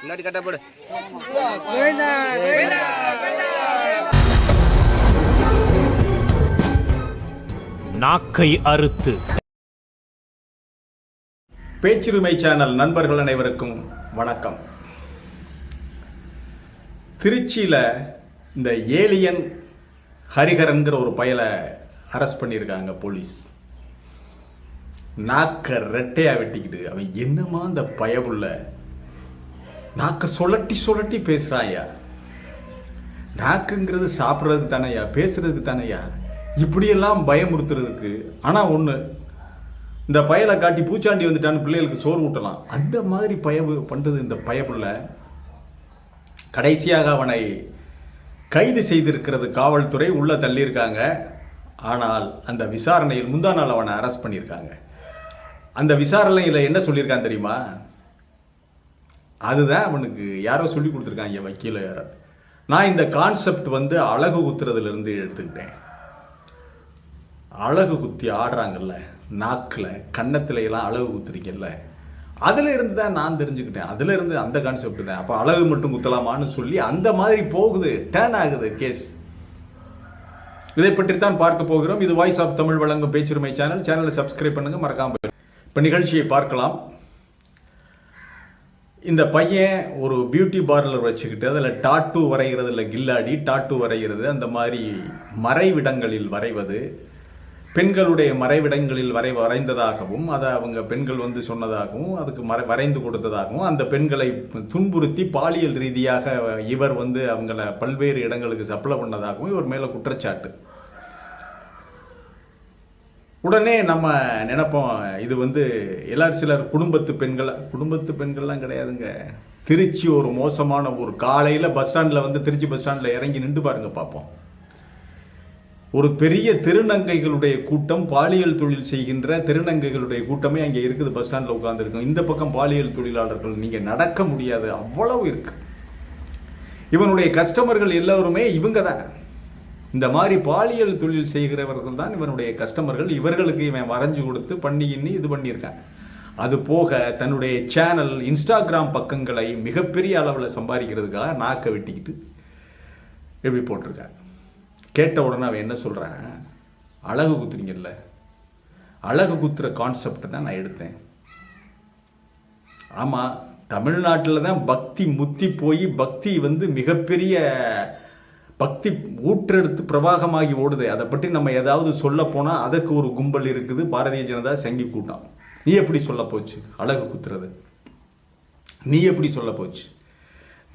முன்னாடி கட்ட போடு. நாக்கை அறுத்து. பேச்சுரிமை சேனல் நண்பர்கள் அனைவருக்கும் வணக்கம். திருச்சியில் இந்த ஏலியன் ஹரிஹரன்கிற ஒரு பயலை அரெஸ்ட் பண்ணியிருக்காங்க போலீஸ். நாக்க ரெட்டையா வெட்டிக்கிட்டு அவன் என்னமா அந்த பயவுள்ள நாக்கை சுழட்டி சுழட்டி பேசுகிறாயா நாக்குங்கிறது சாப்பிட்றதுக்கு தானேயா பேசுறதுக்கு தானேயா? இப்படியெல்லாம் பயமுறுத்துறதுக்கு ஆனால் ஒன்று இந்த பயலை காட்டி பூச்சாண்டி வந்துட்டான்னு பிள்ளைகளுக்கு சோறு ஊட்டலாம். அந்த மாதிரி பயவு பண்ணுறது இந்த பயப்புள்ள கடைசியாக அவனை கைது செய்திருக்கிறது காவல்துறை உள்ளே தள்ளியிருக்காங்க. ஆனால் அந்த விசாரணையில் முந்தா நாள் அவனை அரெஸ்ட் பண்ணியிருக்காங்க. அந்த விசாரணையில் என்ன சொல்லியிருக்கான் தெரியுமா? அதுதான் அவனுக்கு யாரோ சொல்லி கொடுத்துருக்காங்க வக்கீல யாரோ. நான் இந்த கான்செப்ட் வந்து அழகு குத்துறதுலேருந்து எடுத்துக்கிட்டேன். அழகு குத்தி ஆடுறாங்கல்ல நாக்கில் கன்னத்துல எல்லாம் அழகு குத்துறீங்கல்ல அதுல இருந்து தான் நான் தெரிஞ்சுக்கிட்டேன். அதுல இருந்து அந்த கான்செப்ட் தான். அப்போ அழகு மட்டும் குத்தலாமான்னு சொல்லி அந்த மாதிரி போகுது டேர்ன் ஆகுது கேஸ் இதை பற்றித்தான் பார்க்க போகிறோம். இது வாய்ஸ் ஆஃப் தமிழ் வழங்கும் பேச்சுரிமை சேனல் சேனலை சப்ஸ்கிரைப் பண்ணுங்கள் மறக்காமல் இப்போ நிகழ்ச்சியை பார்க்கலாம். இந்த பையன் ஒரு பியூட்டி பார்லர் வச்சுக்கிட்டு அதில் டாட்டூ வரைகிறது இல்லை கில்லாடி டாட்டூ வரைகிறது அந்த மாதிரி மறைவிடங்களில் வரைவது பெண்களுடைய மறைவிடங்களில் வரை வரைந்ததாகவும் அதை அவங்க பெண்கள் வந்து சொன்னதாகவும் அதுக்கு மறை வரைந்து கொடுத்ததாகவும் அந்த பெண்களை துன்புறுத்தி பாலியல் ரீதியாக இவர் வந்து அவங்கள பல்வேறு இடங்களுக்கு சப்ளை பண்ணதாகவும் இவர் மேலே குற்றச்சாட்டு. உடனே நம்ம நினைப்போம் இது வந்து எல்லாரும் சிலர் குடும்பத்து பெண்கள் குடும்பத்து பெண்கள்லாம் கிடையாதுங்க. திருச்சி ஒரு மோசமான ஒரு காலையில் பஸ் ஸ்டாண்டில் வந்து திருச்சி பஸ் ஸ்டாண்டில் இறங்கி நின்று பாருங்க பார்ப்போம் ஒரு பெரிய திருநங்கைகளுடைய கூட்டம் பாலியல் தொழில் செய்கின்ற திருநங்கைகளுடைய கூட்டமே அங்கே இருக்குது பஸ் ஸ்டாண்டில் உட்காந்துருக்கும் இந்த பக்கம் பாலியல் தொழிலாளர்கள் நீங்கள் நடக்க முடியாது அவ்வளவு இருக்கு. இவனுடைய கஸ்டமர்கள் எல்லோருமே இவங்க தான். இந்த மாதிரி பாலியல் தொழில் செய்கிறவர்கள் தான் இவனுடைய கஸ்டமர்கள். இவர்களுக்கு இவன் வரைஞ்சு கொடுத்து பண்ணி இன்னி இது பண்ணியிருக்கான். அது போக தன்னுடைய சேனல் இன்ஸ்டாகிராம் பக்கங்களை மிகப்பெரிய அளவில் சம்பாதிக்கிறதுக்காக நாக்கை வெட்டிக்கிட்டு எப்படி போட்டிருக்கான் கேட்ட உடனே அவன் என்ன சொல்கிறான் அழகு குத்துறீங்கல்ல. அழகு குத்துற கான்செப்டை தான் நான் எடுத்தேன். ஆமாம் தமிழ்நாட்டில் தான் பக்தி முத்தி போய் பக்தி வந்து மிகப்பெரிய பக்தி ஊற்றெடுத்து பிரவாகமாகி ஓடுது. அதை பற்றி நம்ம ஏதாவது சொல்ல போனால் அதற்கு ஒரு கும்பல் இருக்குது. பாரதிய ஜனதா சங்கி கூட்டம். நீ எப்படி சொல்ல போச்சு? அழகு குத்துறது. நீ எப்படி சொல்ல போச்சு?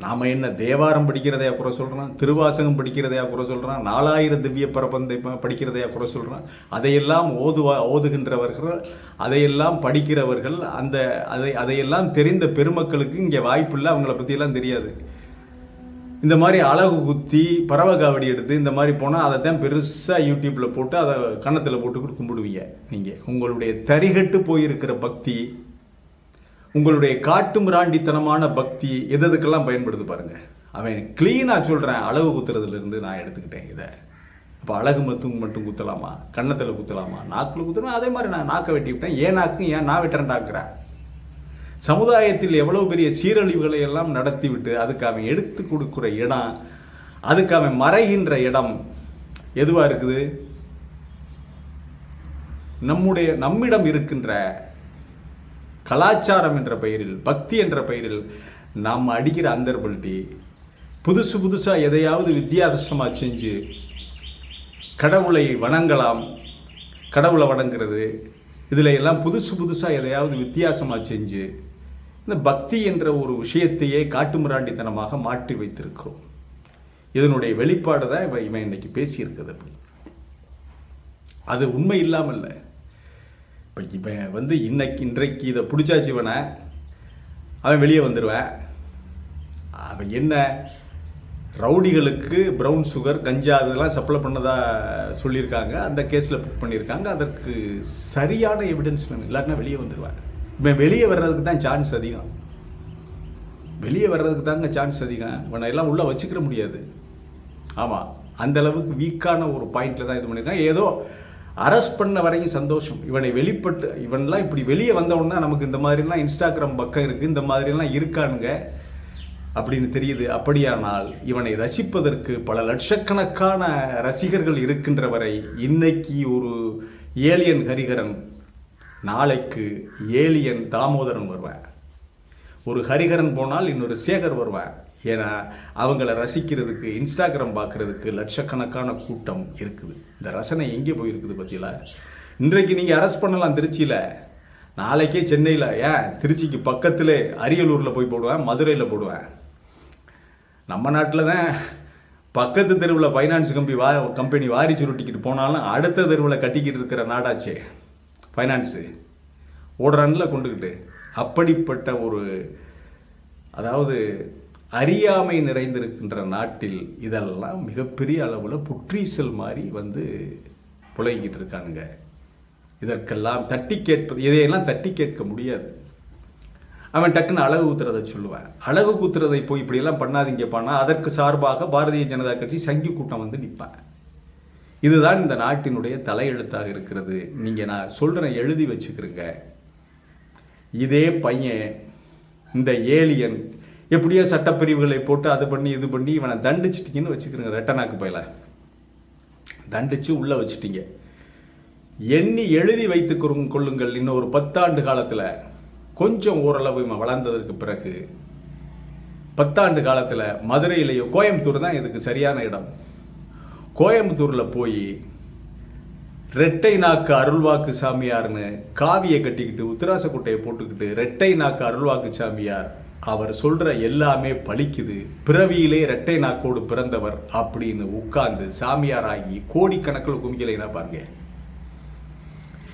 நாம் என்ன தேவாரம் படிக்கிறதையா குறை சொல்கிறான் திருவாசகம் படிக்கிறதையா குறை சொல்கிறான் நாலாயிரம் திவ்ய பிரபந்தை படிக்கிறதையா குறை சொல்கிறான் அதையெல்லாம் ஓதுவா ஓதுகின்றவர்கள் அதையெல்லாம் படிக்கிறவர்கள் அந்த அதை அதையெல்லாம் தெரிந்த பெருமக்களுக்கு இங்கே வாய்ப்பில்லை. அவங்கள பற்றியெல்லாம் தெரியாது. இந்த மாதிரி அழகு குத்தி பறவை காவடி எடுத்து இந்த மாதிரி போனால் அதை தான் பெருசாக யூடியூப்பில் போட்டு அதை கன்னத்தில் போட்டு கும்பிடுவீங்க நீங்கள் உங்களுடைய தரிகட்டு போயிருக்கிற பக்தி உங்களுடைய காட்டு மிராண்டித்தனமான பக்தி எது எதுக்கெல்லாம் பயன்படுது பாருங்கள் அவன் க்ளீனாக சொல்கிறேன் அழகு குத்துறதுலேருந்து நான் எடுத்துக்கிட்டேன் இதை. அப்போ அழகு மத்துங்க மட்டும் குத்தலாமா? கன்னத்தில் குத்தலாமா? நாக்கில் குத்தலாம் அதே மாதிரி நான் நாக்கை வெட்டி விட்டேன் ஏன் நாக்கு? ஏன் நான் வெட்டுறேன்டாக்குறேன் சமுதாயத்தில் எவ்வளோ பெரிய சீரழிவுகளை எல்லாம் நடத்திவிட்டு அதுக்கு அவன் எடுத்து கொடுக்குற இடம் அதுக்கு அவன் மறைகின்ற இடம் எதுவாக இருக்குது? நம்முடைய நம்மிடம் இருக்கின்ற கலாச்சாரம் என்ற பெயரில் பக்தி என்ற பெயரில் நாம் அடிக்கிற அந்தர்பல்ட்டி புதுசு புதுசாக எதையாவது வித்தியாசமாக செஞ்சு கடவுளை வணங்கலாம் கடவுளை வணங்குறது இதில் எல்லாம் புதுசு புதுசாக எதையாவது வித்தியாசமாக செஞ்சு இந்த பக்தி என்ற ஒரு விஷயத்தையே காட்டுமிராண்டித்தனமாக மாற்றி வைத்திருக்கிறோம். இதனுடைய வெளிப்பாடு தான் இவன் இவன் இன்னைக்கு பேசியிருக்குது அப்படி. அது உண்மை இல்லாமல் இல்லை. இப்போ இவன் வந்து இன்னைக்கு இன்றைக்கு இதை பிடிச்சாச்சு இவனை அவன் வெளியே வந்துடுவேன் அவன் என்ன? ரவுடிகளுக்கு ப்ரௌன் சுகர் கஞ்சா இதெல்லாம் சப்ளை பண்ணதா சொல்லியிருக்காங்க. அந்த கேஸில் புக் பண்ணியிருக்காங்க. அதற்கு சரியான எவிடன்ஸ் வேணும். இல்லாட்டினா வெளியே வந்துடுவேன் இவன் வெளியே வர்றதுக்கு தான் சான்ஸ் அதிகம். வெளியே வர்றதுக்கு தாங்க சான்ஸ் அதிகம். இவனை எல்லாம் உள்ளே வச்சுக்கிற முடியாது. ஆமாம் அந்த அளவுக்கு வீக்கான ஒரு பாயிண்டில் தான் இது பண்ணியிருக்காங்க ஏதோ அரெஸ்ட் பண்ண வரைக்கும் சந்தோஷம். இவனை வெளிப்பட்டு இவன்லாம் இப்படி வெளியே வந்தவொடனே நமக்கு இந்த மாதிரிலாம் இன்ஸ்டாகிராம் பக்கம் இருக்குது இந்த மாதிரிலாம் இருக்கானுங்க அப்படின்னு தெரியுது. அப்படியானால் இவனை ரசிப்பதற்கு பல லட்சக்கணக்கான ரசிகர்கள் இருக்கின்ற வரை இன்னைக்கு ஒரு ஏலியன் ஹரிகரன் நாளைக்கு ஏலியன் தாமோதரன் வருவேன் ஒரு ஹரிஹரன் போனால் இன்னொரு சேகர் வருவேன் ஏன்னா அவங்கள ரசிக்கிறதுக்கு இன்ஸ்டாகிராம் பார்க்கறதுக்கு லட்சக்கணக்கான கூட்டம் இருக்குது. இந்த ரசனை எங்கே போயிருக்குது பற்றியில் இன்றைக்கு நீங்கள் அரெஸ்ட் பண்ணலாம் திருச்சியில். நாளைக்கே சென்னையில். ஏன்? திருச்சிக்கு பக்கத்தில் அரியலூரில் போய் போடுவேன் மதுரையில் போடுவேன். நம்ம நாட்டில் தான் பக்கத்து தெருவில் ஃபைனான்ஸ் கம்பெனி வா கம்பெனி வாரி சுருட்டிக்கிட்டு போனாலும் அடுத்த தெருவில் கட்டிக்கிட்டு இருக்கிற நாடாச்சே. ஃபைனான்ஸு ஓடுறான்ல கொண்டுக்கிட்டு அப்படிப்பட்ட ஒரு அதாவது அறியாமை நிறைந்திருக்கின்ற நாட்டில் இதெல்லாம் மிகப்பெரிய அளவில் புற்றீசல் மாதிரி வந்து புழங்கிட்டு இருக்கானுங்க. இதற்கெல்லாம் தட்டி கேட்பது இதையெல்லாம் தட்டி கேட்க முடியாது. அவன் டக்குன்னு அழகு ஊத்துறதை சொல்லுவேன். அழகு ஊத்துறதை போய் இப்படியெல்லாம் பண்ணாதீங்கப்பானா அதற்கு சார்பாக பாரதிய ஜனதா கட்சி சங்கி கூட்டம் வந்து நிற்பான். இதுதான் இந்த நாட்டினுடைய தலையெழுத்தாக இருக்கிறது. நீங்கள் நான் சொல்கிறேன் எழுதி வச்சுக்கிறீங்க இதே பையன் இந்த ஏலியன் எப்படியோ சட்டப்பிரிவுகளை போட்டு அது பண்ணி இது பண்ணி இவனை தண்டிச்சிட்டிங்கன்னு வச்சுக்கிறேங்க ரெட்டனாக்கு பயில. தண்டிச்சு உள்ளே வச்சுட்டீங்க. எண்ணி எழுதி வைத்து கொள்ளுங்கள் இன்னும் ஒரு பத்தாண்டு காலத்தில். கொஞ்சம் ஓரளவு இவன் வளர்ந்ததற்கு பிறகு பத்தாண்டு காலத்தில் மதுரையிலேயோ கோயம்புத்தூர் தான் இதுக்கு சரியான இடம். கோயம்புத்தூரில் போய் ரெட்டை நாக்கு அருள்வாக்கு சாமியார்னு காவியை கட்டிக்கிட்டு உத்தராச குட்டையை போட்டுக்கிட்டு ரெட்டை நாக்கு அருள்வாக்கு சாமியார் அவர் சொல்கிற எல்லாமே பலிக்குது பிறவியிலே ரெட்டை நாக்கோடு பிறந்தவர் அப்படின்னு உட்கார்ந்து சாமியாராகி கோடிக்கணக்கில் குமிக்கலைன்னா பாருங்க?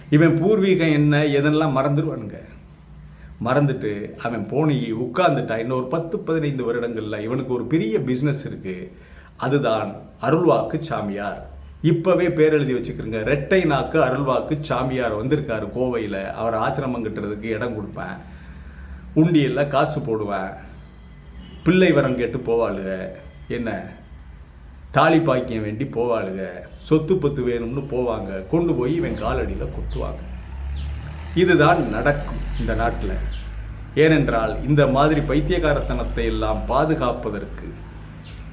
இவன் பூர்வீகம் என்ன எதெல்லாம் மறந்துடுவானுங்க? மறந்துட்டு அவன் போனி உட்கார்ந்துட்டா இன்னொரு பத்து பதினைந்து வருடங்களில் இவனுக்கு ஒரு பெரிய பிஸ்னஸ் இருக்கு. அதுதான் அருள்வாக்கு சாமியார். இப்பவே பேர் எழுதி வச்சுக்கிறங்க. ரெட்டை நாக்கு அருள்வாக்கு சாமியார் வந்திருக்காரு கோவையில். அவர் ஆசிரமம் கட்டுறதுக்கு இடம் கொடுப்பேன். உண்டியல்ல காசு போடுவேன். பிள்ளை வரம் கேட்டு போவாளுக. என்ன? தாலி பாக்கியம் வேண்டி போவாளுக. சொத்து பத்து வேணும்னு போவாங்க. கொண்டு போய் இவன் காலடியில் கொட்டுவாங்க. இதுதான் நடக்கும் இந்த நாட்டில். ஏனென்றால் இந்த மாதிரி பைத்தியகாரத்தனத்தை எல்லாம் பாதுகாப்பதற்கு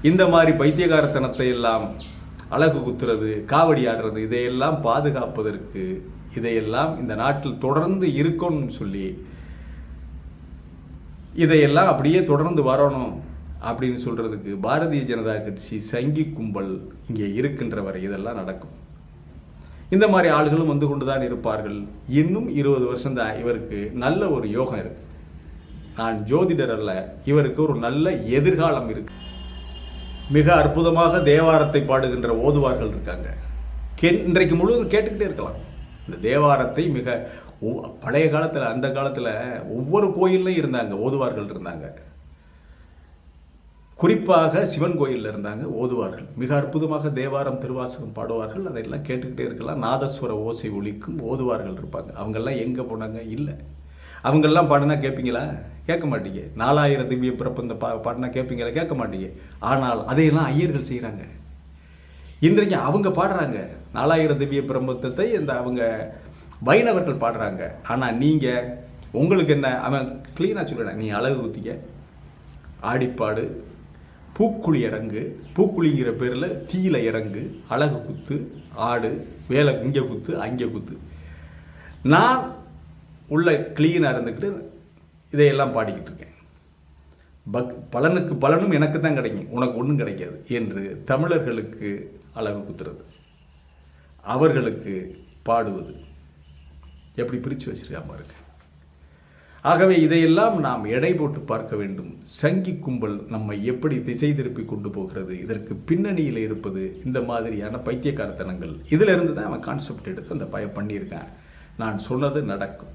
இந்த மாதிரி பைத்தியகாரத்தனத்தை எல்லாம் அழகு குத்துறது காவடி ஆடுறது இதையெல்லாம் பாதுகாப்பதற்கு இதையெல்லாம் இந்த நாட்டில் தொடர்ந்து இருக்கணும்னு சொல்லி இதையெல்லாம் அப்படியே தொடர்ந்து வரணும் அப்படின்னு சொல்றதுக்கு பாரதிய ஜனதா கட்சி சங்கி கும்பல் இங்கே இருக்கின்ற வரை இதெல்லாம் நடக்கும். இந்த மாதிரி ஆளுகளும் வந்து கொண்டு தான் இருப்பார்கள். இன்னும் இருபது வருஷம் தான் இவருக்கு நல்ல ஒரு யோகம் இருக்கு. நான் ஜோதிடர் அல்ல இவருக்கு ஒரு நல்ல எதிர்காலம் இருக்கு. மிக அற்புதமாக தேவாரத்தை பாடுகின்ற ஓதுவார்கள் இருக்காங்க. கே- இன்றைக்கு முழுவதும் கேட்டுக்கிட்டே இருக்கலாம். இந்த தேவாரத்தை மிக பழைய காலத்தில் அந்த காலத்தில் ஒவ்வொரு கோயில்லையும் இருந்தாங்க ஓதுவார்கள் இருந்தாங்க. குறிப்பாக சிவன் கோயிலில் இருந்தாங்க ஓதுவார்கள். மிக அற்புதமாக தேவாரம் திருவாசகம் பாடுவார்கள். அதையெல்லாம் கேட்டுக்கிட்டே இருக்கலாம். நாதஸ்வர ஓசை ஒலிக்கும் ஓதுவார்கள் இருப்பாங்க. அவங்கெல்லாம் எங்கே போனாங்க? இல்லை. அவங்கெல்லாம் பாடினா கேட்பீங்களா கேட்க மாட்டீங்க. நாலாயிரம் திவ்ய பிரபந்த பா பாடினா கேட்பீங்களா கேட்க மாட்டீங்க. ஆனால் அதையெல்லாம் ஐயர்கள் செய்கிறாங்க இன்றைக்கு அவங்க பாடுறாங்க. நாலாயிரம் திவ்ய பிரபந்தத்தை இந்த அவங்க வைணவர்கள் பாடுறாங்க. ஆனால் நீங்கள் உங்களுக்கு என்ன? அவன் க்ளீனாக சொல்லிடுறான் நீ அழகு குத்திக்க ஆடிப்பாடு பூக்குழி இறங்கு பூக்குழிங்கிற பேரில் தீயில இறங்கு அழகு குத்து ஆடு வேலை இங்கே குத்து அங்கே குத்து. நான் உள்ள க்ளீனாக இருந்துக்கிட்டு இதையெல்லாம் பாடிக்கிட்டு இருக்கேன். பக் பலனுக்கு பலனும் எனக்கு தான் கிடைக்கும். உனக்கு ஒன்றும் கிடைக்காது என்று தமிழர்களுக்கு அழகு குத்துறது. அவர்களுக்கு பாடுவது. எப்படி பிரித்து வச்சிருக்காம இருக்கு ஆகவே இதையெல்லாம் நாம் எடை போட்டு பார்க்க வேண்டும். சங்கி கும்பல் நம்மை எப்படி திசை திருப்பி கொண்டு போகிறது? இதற்கு பின்னணியில் இருப்பது இந்த மாதிரியான பைத்தியக்காரத்தனங்கள். இதிலிருந்து தான் அவன் கான்செப்ட் எடுத்து அந்த பய பண்ணியிருக்கான். நான் சொன்னது நடக்கும்.